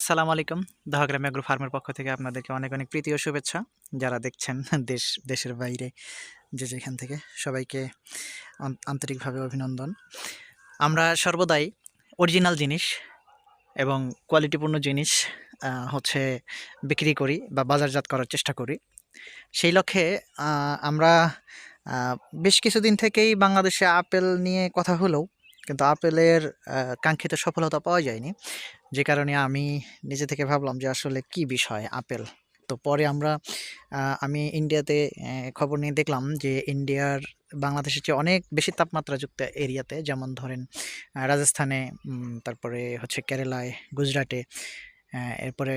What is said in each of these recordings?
আসসালামু আলাইকুম। দহাগ্রাম অ্যাগ্রো ফার্মের পক্ষ থেকে আপনাদেরকে অনেক অনেক প্রীতি ও শুভেচ্ছা। যারা দেখছেন দেশ, দেশের বাইরে, যে যেখান থেকে, সবাইকে আন্তরিকভাবে অভিনন্দন। আমরা সর্বদাই অরিজিনাল জিনিস এবং কোয়ালিটিপূর্ণ জিনিস হচ্ছে বিক্রি করি বা বাজারজাত করার চেষ্টা করি। সেই লক্ষ্যে আমরা বেশ কিছুদিন থেকেই বাংলাদেশে আপেল নিয়ে কথা হলেও, কিন্তু আপেলের কাঙ্ক্ষিত সফলতা পাওয়া যায়নি। যে কারণে আমি নিজে থেকে ভাবলাম যে আসলে কি বিষয় আপেল? তো পরে আমরা আমি ইন্ডিয়াতে খবর নিয়ে দেখলাম যে ইন্ডিয়ার বাংলাদেশের চেয়ে অনেক বেশি তাপমাত্রাযুক্ত এরিয়াতে যেমন ধরেন রাজস্থানে তারপরে হচ্ছে কেরালায়, গুজরাটে এরপরে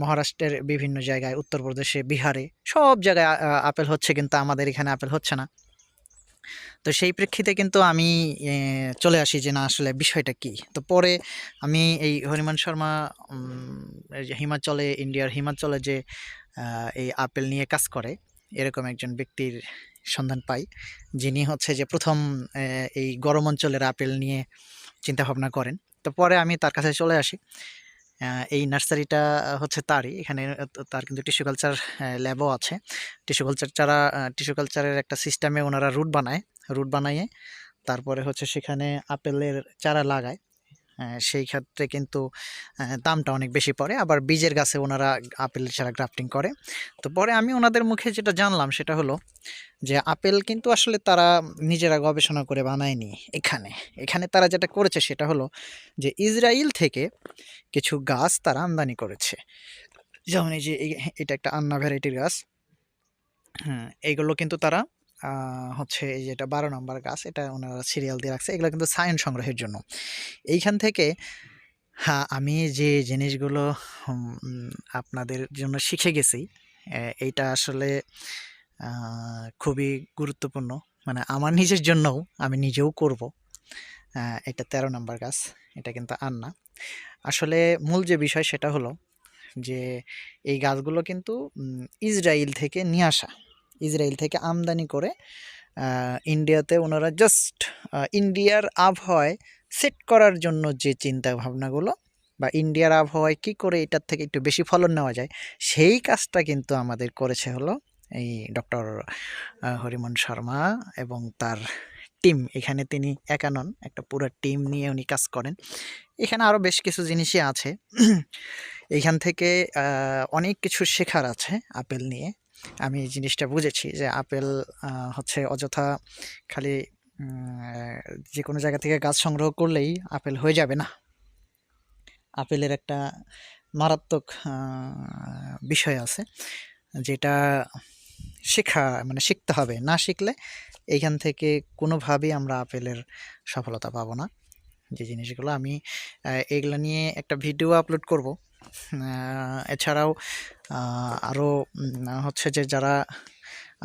মহারাষ্ট্রের বিভিন্ন জায়গায়, উত্তরপ্রদেশে, বিহারে সব জায়গায় আপেল হচ্ছে কিন্তু আমাদের এখানে আপেল হচ্ছে না। তো সেই প্রেক্ষিতে কিন্তু আমি চলে আসি যে না, আসলে বিষয়টা কি? তো পরে আমি এই হরিমান শর্মা হিমাচলে, ইন্ডিয়ার হিমাচলে যে এই আপেল নিয়ে কাজ করে, এরকম একজন ব্যক্তির সন্ধান পাই, যিনি হচ্ছে যে প্রথম এই গরম অঞ্চলের আপেল নিয়ে চিন্তা ভাবনা করেন। তো পরে আমি তার কাছে চলে আসি। এই নার্সারিটা হচ্ছে তারই। এখানে তার কিন্তু টিস্যু কালচার ল্যাবও আছে। টিস্যু কালচার চারা টিস্যু কালচারের একটা সিস্টেমে ওনারা রুট বানায়, রুট বানাইয়ে তারপরে হচ্ছে সেখানে আপেলের চারা লাগায়। সেই ক্ষেত্রে কিন্তু দামটা অনেক বেশি পড়ে। আবার বীজের গাছে ওনারা আপেল ছাড়া গ্রাফটিং করে। তো পরে আমি ওনাদের মুখে যেটা জানলাম সেটা হলো যে, আপেল কিন্তু আসলে তারা নিজেরা গবেষণা করে বানায়নি এখানে। এখানে তারা যেটা করেছে সেটা হলো যে ইসরায়েল থেকে কিছু গাছ তারা আমদানি করেছে। যেমন এই যে এটা একটা আন্না ভ্যারাইটির গাছ। হ্যাঁ এইগুলো কিন্তু তারা হচ্ছে এই যেটা বারো নম্বর গাছ, এটা ওনারা সিরিয়াল দিয়ে রাখছে। এগুলো কিন্তু সায়েন্স সংগ্রহের জন্য। এইখান থেকে হ্যাঁ আমি যে জিনিসগুলো আপনাদের জন্য শিখে গেছি এইটা আসলে খুবই গুরুত্বপূর্ণ। মানে আমার নিজের জন্যও আমি নিজেও করব। এটা তেরো নম্বর গাছ, এটা কিন্তু আন্না আসলে মূল যে বিষয় সেটা হলো যে, এই গাছগুলো কিন্তু ইসরায়েল থেকে নিয়ে আসা। ইসরায়েল থেকে আমদানি করে ইন্ডিয়াতে ওনারা জাস্ট ইন্ডিয়ার আবহাওয়ায় সেট করার জন্য যে চিন্তা ভাবনাগুলো বা ইন্ডিয়ার আবহাওয়ায় কী করে এটার থেকে একটু বেশি ফলন নেওয়া যায়, সেই কাজটা কিন্তু আমাদের করেছে হলো এই ডক্টর হরিমন শর্মা এবং তার টিম এখানে তিনি একা নন, একটা পুরো টিম নিয়ে উনি কাজ করেন। এখানে আরও বেশ কিছু জিনিসই আছে। এইখান থেকে অনেক কিছু শেখার আছে আপেল নিয়ে। আমি এই জিনিসটা বুঝেছি যে আপেল হচ্ছে অযথা খালি যে কোনো জায়গা থেকে গাছ সংগ্রহ করলেই আপেল হয়ে যাবে না। আপেলের একটা মারাত্মক বিষয় আছে যেটা শেখা মানে শিখতে হবে। না শিখলে এইখান থেকে কোনোভাবেই আমরা আপেলের সফলতা পাবো না। যে জিনিসগুলো আমি এগুলো নিয়ে একটা ভিডিও আপলোড করব। এছাড়াও আরও হচ্ছে যে যারা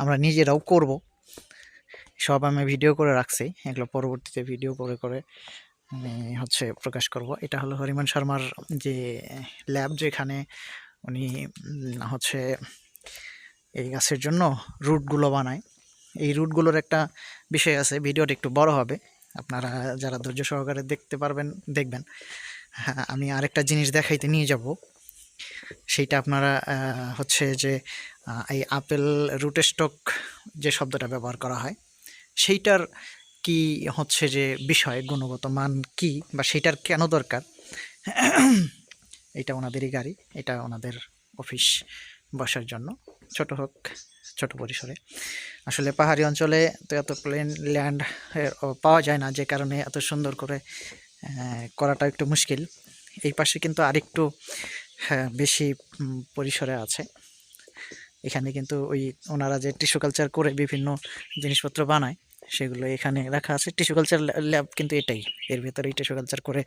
আমরা নিজেরাও করব, সব আমি ভিডিও করে রাখছি, এগুলো পরবর্তীতে ভিডিও করে করে হচ্ছে প্রকাশ করব। এটা হলো হরিমান শর্মার যে ল্যাব যেখানে উনি হচ্ছে এই গাছের জন্য রুটগুলো বানায়। এই রুটগুলোর একটা বিষয় আছে ভিডিওটা একটু বড় হবে, আপনারা যারা ধৈর্য সহকারে দেখতে পারবেন, দেখবেন। হ্যাঁ আমি আরেকটা জিনিস দেখাইতে নিয়ে যাব। সেইটা আপনারা হচ্ছে যে এই আপেল রুট স্টক যে শব্দটা ব্যবহার করা হয়, সেইটার কি হচ্ছে যে বিষয়, গুণগত মান কি বা সেইটার কেন দরকার? এটা ওনাদেরই গাড়ি, এটা ওনাদের অফিস বসার জন্য। ছোট হোক, ছোট পরিসরে। আসলে পাহাড়ি অঞ্চলে তো এত প্লেন ল্যান্ড পাওয়া যায় না, যে কারণে এত সুন্দর করে করাটা একটু মুশকিল। এই পাশে কিন্তু আরেকটু হ্যাঁ বেশি পরিসরে আছে। এখানে কিন্তু ওই ওনারা যে টিস্যু কালচার করে বিভিন্ন জিনিসপত্র বানায় সেগুলো এখানে রাখা আছে। টিস্যু কালচার ল্যাব কিন্তু এটাই। এর ভেতরেই টিস্যু কালচার করে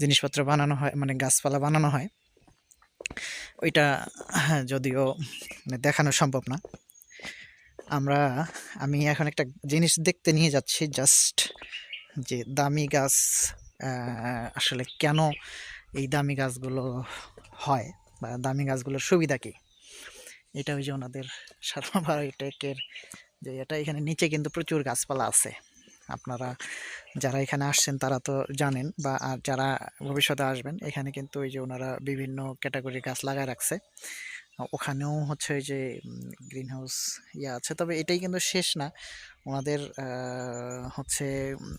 জিনিসপত্র বানানো হয় মানে গাছপালা বানানো হয়। ওইটা হ্যাঁ, যদিও দেখানো সম্ভব না। আমরা আমি এখন একটা জিনিস দেখতে নিয়ে যাচ্ছি জাস্ট যে দামি গাছ আসলে কেন এই দামি গাছগুলো হয় বা দামি গাছগুলোর সুবিধা কী? এটা ওই যে ওনাদের সারমা বায়োটেকের যে এটা এখানে নিচে কিন্তু প্রচুর গাছপালা আছে। আপনারা যারা এখানে আসছেন তারা তো জানেন বা আর যারা ভবিষ্যতে আসবেন, এখানে কিন্তু ওই যে ওনারা বিভিন্ন ক্যাটাগরি গাছ লাগায় রাখছে। ওখানেও হচ্ছে ওই যে গ্রিন হাউস ইয়ে আছে। তবে এটাই কিন্তু শেষ না। ওনাদের হচ্ছে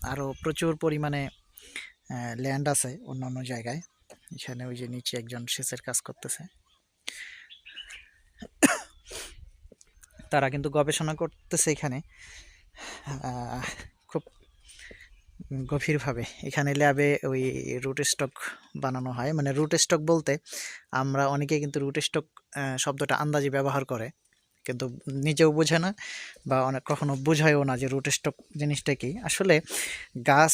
আরও প্রচুর পরিমাণে ল্যান্ড আছে অন্য অন্য জায়গায়। এখানে ওই যে নিচে একজন সেচের কাজ করতেছে। তারা কিন্তু গবেষণা করতেছে এখানে। খুব গভীরভাবে। এখানে ল্যাবে ওই রুট স্টক বানানো হয়। মানে রুট স্টক বলতে আমরা অনেকে কিন্তু রুট স্টক শব্দটা আন্দাজে ব্যবহার করে। কিন্তু নিজেও বোঝে না বা অনেক কখনো বোঝায়ও না যে রুট স্টক জিনিসটা কি। আসলে গাছ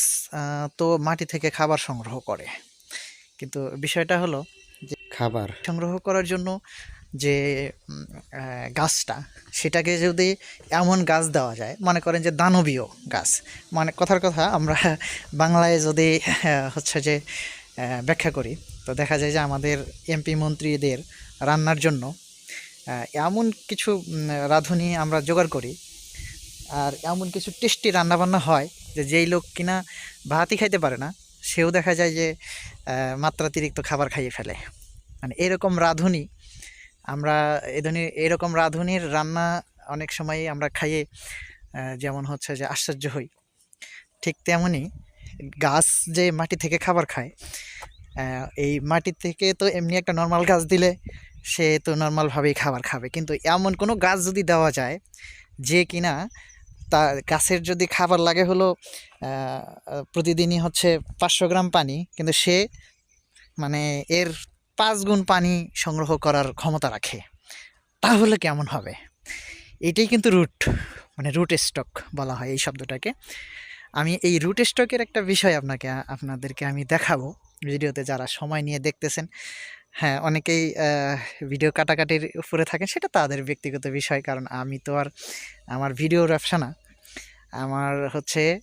তো মাটি থেকে খাবার সংগ্রহ করে। কিন্তু বিষয়টা হলো যে খাবার। সংগ্রহ করার জন্য যে গাছটা সেটাকে যদি এমন গাছ দেওয়া যায় মনে করেন যে দানবীয় গাছ মানে কথার কথা আমরা বাংলায় যদি হচ্ছে যে ব্যাখ্যা করি তো দেখা যায় যে আমাদের এমপি মন্ত্রীদের রান্নার জন্য এমন কিছু রাঁধুনি আমরা জোগাড় করি। আর এমন কিছু টেস্টি রান্নাবান্না হয় যে যেই লোক কিনা ভাতই খাইতে পারে না, সেও দেখা যায় যে মাত্রাতিরিক্ত খাবার খাইয়ে ফেলে। মানে এরকম রাঁধুনি আমরা, এ ধরনের, এরকম রাঁধুনির রান্না অনেক সময় আমরা খাইয়ে যেমন হচ্ছে যে আশ্চর্য হই। ঠিক তেমনই গাছ যে মাটি থেকে খাবার খায় এই মাটি থেকে তো এমনি একটা নর্মাল গাছ দিলে সে তো নর্মালভাবেই খাবার খাবে। কিন্তু এমন কোনো গাছ যদি দেওয়া যায় যে কিনা তা গাছের যদি খাবার লাগে হলো প্রতিদিনই হচ্ছে পাঁচশো গ্রাম পানি, কিন্তু সে মানে এর পাঁচ গুণ পানি সংগ্রহ করার ক্ষমতা রাখে, তাহলে কেমন হবে? এটাই কিন্তু রুট মানে রুট স্টক বলা হয় এই শব্দটাকে। আমি এই রুট স্টকের একটা বিষয় আপনাকে, আপনাদেরকে আমি দেখাবো। ভিডিওতে যারা সময় নিয়ে দেখতেছেন হ্যাঁ অনেকেই ভিডিও কাটাকাটির উপরে থাকেন, সেটা তাদের ব্যক্তিগত বিষয়। কারণ আমি তো আর আমার ভিডিও ব্যবসা না। আমার হচ্ছে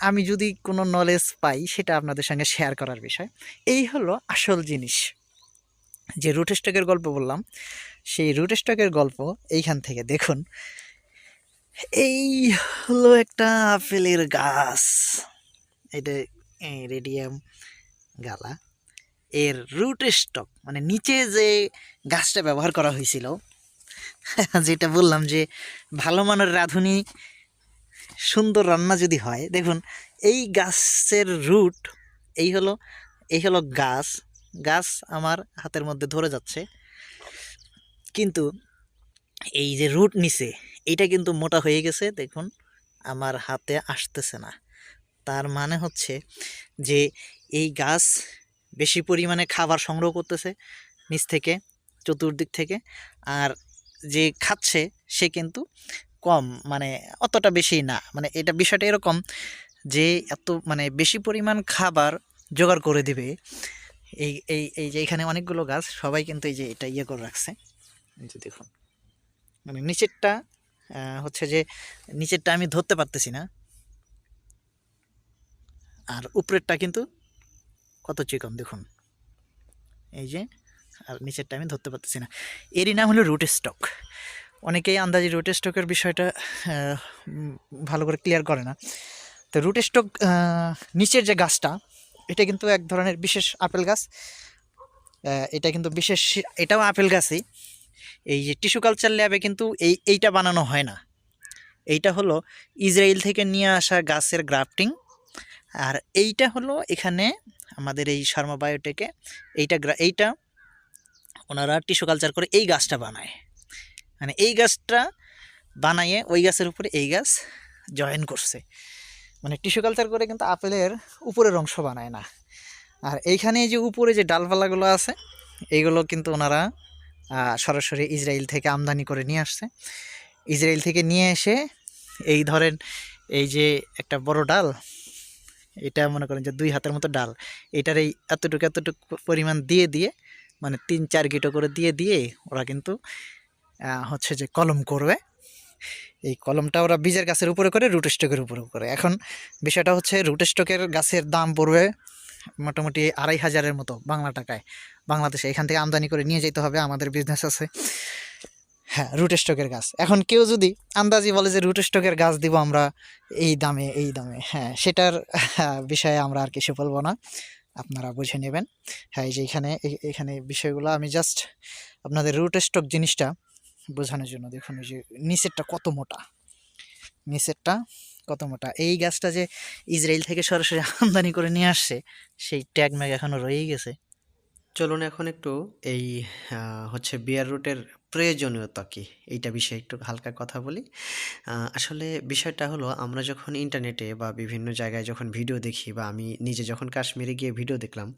আমি যদি কোনো নলেজ পাই, সেটা আপনাদের সঙ্গে শেয়ার করার বিষয়। এই হলো আসল জিনিস। যে রুট স্টকের গল্প বললাম, সেই রুট স্টকের গল্প এইখান থেকে দেখুন। এই হলো একটা আপেলের গাছ। এটা রেডিয়াম গালা। এর রুট স্টক মানে নিচে যে গাছটা ব্যবহার করা হয়েছিল, যেটা বললাম যে ভালো মানের রাঁধুনি, সুন্দর রান্না যদি হয়, দেখুন, এই গাছের রুট এই হলো এই হলো গাছ গাছ আমার হাতের মধ্যে ধরে যাচ্ছে, কিন্তু এই যে রুট নিচে এইটা কিন্তু মোটা হয়ে গেছে, দেখুন, আমার হাতে আসতেছে না। তার মানে হচ্ছে যে এই গাছ বেশি পরিমাণে খাবার সংগ্রহ করতেছে নিচ থেকে, চতুর্দিক থেকে। আর যে খাচ্ছে, সে কিন্তু কম মানে অতটা বেশি না। মানে এটা বিষয়টা এরকম যে এত মানে বেশি পরিমাণ খাবার জোগাড় করে দিবে। এই এই এই যে এখানে অনেকগুলো গাছ, সবাই কিন্তু এই যে এটা ইয়ে করে রাখছে। দেখুন। মানে নিচেরটা হচ্ছে যে নিচেরটা আমি ধরতে পারতেছি না। আর উপরেরটা কিন্তু কত চিকন, দেখুন। এই যে, আর নিচেরটা আমি ধরতে পারতেছি না। এরই নাম হলো রুট স্টক। অনেকেই আন্দাজি রুট স্টকের বিষয়টা ভালো করে ক্লিয়ার করে না। তো রুট স্টক নিচের যে গাছটা, এটা কিন্তু এক ধরনের বিশেষ আপেল গাছ। এটা কিন্তু বিশেষ, এটাও আপেল গাছই। এই যে টিস্যু কালচার ল্যাবে কিন্তু এই, এইটা বানানো হয় না। এইটা হলো ইসরায়েল থেকে নিয়ে আসা গাছের গ্রাফটিং। আর এইটা হলো এখানে আমাদের এই শর্মা বায়োটেকে এইটা এইটা ওনারা টিস্যু কালচার করে এই গাছটা বানায়। মানে এই গাছটা বানাইয়ে ওই গাছের উপরে এই গাছ জয়েন করছে। মানে টিস্যু কালচার করে কিন্তু আপেলের উপরের অংশ বানায় না। আর এইখানে যে উপরে যে ডালপালাগুলো আছে এইগুলো কিন্তু ওনারা সরাসরি ইসরায়েল থেকে আমদানি করে নিয়ে আসছে। ইসরায়েল থেকে নিয়ে এসে এই ধরেন এই যে একটা বড় ডাল এটা মনে করেন যে দুই হাতের মতো ডাল। এটার এই এতটুকু এতটুকু পরিমাণ দিয়ে দিয়ে মানে তিন চার গিটো করে দিয়ে দিয়ে ওরা কিন্তু হচ্ছে যে কলম করবে। এই কলমটা ওরা বীজের গাছের উপরে করে, রুট স্টকের উপরে করে। এখন বিষয়টা হচ্ছে রুট স্টকের গাছের দাম পড়বে মোটামুটি আড়াই হাজারের মতো বাংলা টাকায়। বাংলাদেশে এখান থেকে আমদানি করে নিয়ে যেতে হবে, আমাদের বিজনেস আছে। হ্যাঁ রুট স্টকের গাছ। এখন কেউ যদি আন্দাজি বলে যে রুট স্টকের গাছ দিব আমরা এই দামে এই দামে হ্যাঁ সেটার বিষয়ে আমরা আর কিছু বলব না। আপনারা বুঝে নেবেন। হ্যাঁ এই যে এখানে এখানে বিষয়গুলো আমি জাস্ট আপনাদের রুট স্টক জিনিসটা বোঝানোর জন্য। দেখুন যে নিচেরটা কত মোটা। নিচেরটা কত মোটা। এই গাছটা যে ইসরায়েল থেকে সরাসরি আমদানি করে নিয়ে আসছে, সেই ট্যাগ ম্যাগ এখনও রয়েই গেছে। চলুন এখন একটু এই হচ্ছে বিয়ার রুটের প্রয়োজনীয়তা কি? এইটা বিষয়ে একটু হালকা কথা বলি। আসলে বিষয়টা হলো, আমরা যখন ইন্টারনেটে বা বিভিন্ন জায়গায় যখন ভিডিও দেখি বা আমি নিজে যখন কাশ্মীরে গিয়ে ভিডিও দেখলাম,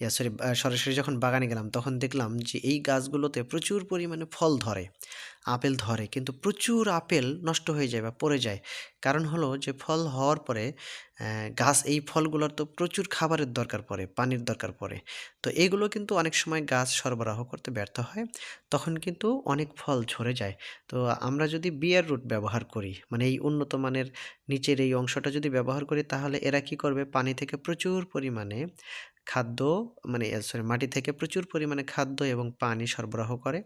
ইয়া সরি সরাসরি যখন বাগানে গেলাম, তখন দেখলাম যে এই গাছগুলোতে প্রচুর পরিমাণে ফল ধরে। আপেল ধরে, কিন্তু প্রচুর আপেল নষ্ট হয়ে যায় বা পড়ে যায়। কারণ হলো যে ফল হওয়ার পরে গাছ, এই ফলগুলোর তো প্রচুর খাবারের দরকার পড়ে, পানির দরকার পড়ে। তো এগুলো কিন্তু অনেক সময় গাছ সরবরাহ করতে ব্যর্থ হয়, তখন কিন্তু অনেক ফল ঝরে যায়। তো আমরা যদি বিয়ার রুট ব্যবহার করি মানে এই উন্নত মানের নিচের এই অংশটা যদি ব্যবহার করি, তাহলে এরা কি করবে? পানি থেকে প্রচুর পরিমাণে খাদ্য মানে সরি মাটি থেকে প্রচুর পরিমাণে খাদ্য এবং পানি সরবরাহ করে,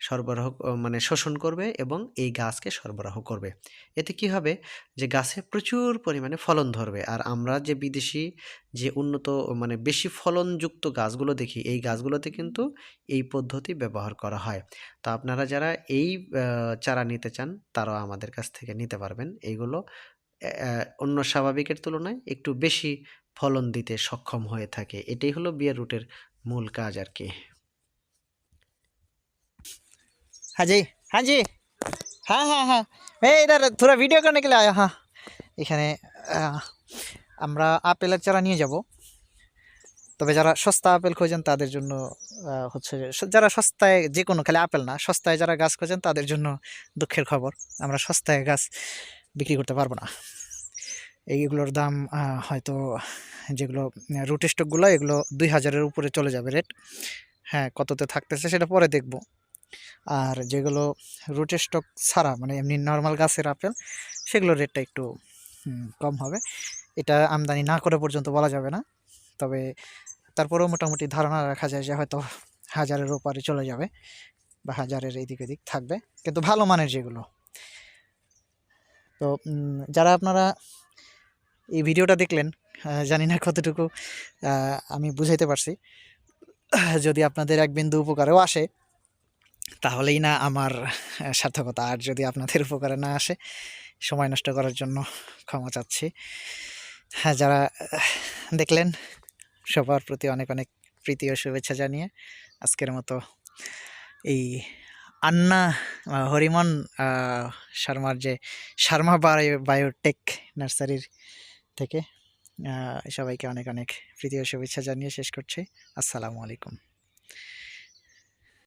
সরবরাহ মানে শোষণ করবে এবং এই গাছকে সরবরাহ করবে। এতে কি হবে? যে গাছে প্রচুর পরিমাণে ফলন ধরবে। আর আমরা যে বিদেশি, যে উন্নত মানে বেশি ফলনযুক্ত গাছগুলো দেখি, এই গাছগুলোতে কিন্তু এই পদ্ধতি ব্যবহার করা হয়। তো আপনারা যারা এই চারা নিতে চান, তারাও আমাদের কাছ থেকে নিতে পারবেন। এইগুলো অন্য স্বাভাবিকের তুলনায় একটু বেশি ফলন দিতে সক্ষম হয়ে থাকে। এটাই হলো বিয়ার রুটের মূল কাজ আর কি হাজি। জি হ্যাঁ হ্যাঁ হ্যাঁ। এই, এটা থোড়া ভিডিও করতে গেলে? হ্যাঁ। এখানে আমরা আপেলের চারা নিয়ে যাব। তবে যারা সস্তা আপেল খোঁজেন, তাদের জন্য হচ্ছে যারা সস্তায় যে কোনো খালি আপেল না, সস্তায় যারা গাছ খোঁজেন, তাদের জন্য দুঃখের খবর। আমরা সস্তায় গাছ বিক্রি করতে পারব না। এইগুলোর দাম হয়তো যেগুলো রুট স্টকগুলো এগুলো দুই হাজারের উপরে চলে যাবে রেট হ্যাঁ কততে থাকতেছে সেটা পরে দেখব। আর যেগুলো রুট স্টক ছাড়া মানে এমনি নর্মাল গাছের আপেল, সেগুলোর রেটটা একটু কম হবে। এটা আমদানি না করে পর্যন্ত বলা যাবে না। তবে তারপরেও মোটামুটি ধারণা রাখা যায় যে হয়তো হাজারের ওপারে চলে যাবে বা হাজারের এদিক এদিক থাকবে। কিন্তু ভালো মানের যেগুলো। তো যারা আপনারা এই ভিডিওটা দেখলেন জানি না কতটুকু আমি বুঝাইতে পারছি। যদি আপনাদের এক বিন্দু উপকারেও আসে, তাহলেই না আমার সার্থকতা। আর যদি আপনাদের উপকারে না আসে, সময় নষ্ট করার জন্য ক্ষমা চাচ্ছি। হ্যাঁ যারা দেখলেন, সবার প্রতি অনেক অনেক প্রীতি ও শুভেচ্ছা জানিয়ে আজকের মতো এই আন্না হরিমন শর্মার যে, শর্মা বায়ো, বায়োটেক নার্সারির থেকে। সবাইকে অনেক অনেক প্রীতি শুভেচ্ছা জানিয়ে শেষ করছি। আসসালামু আলাইকুম।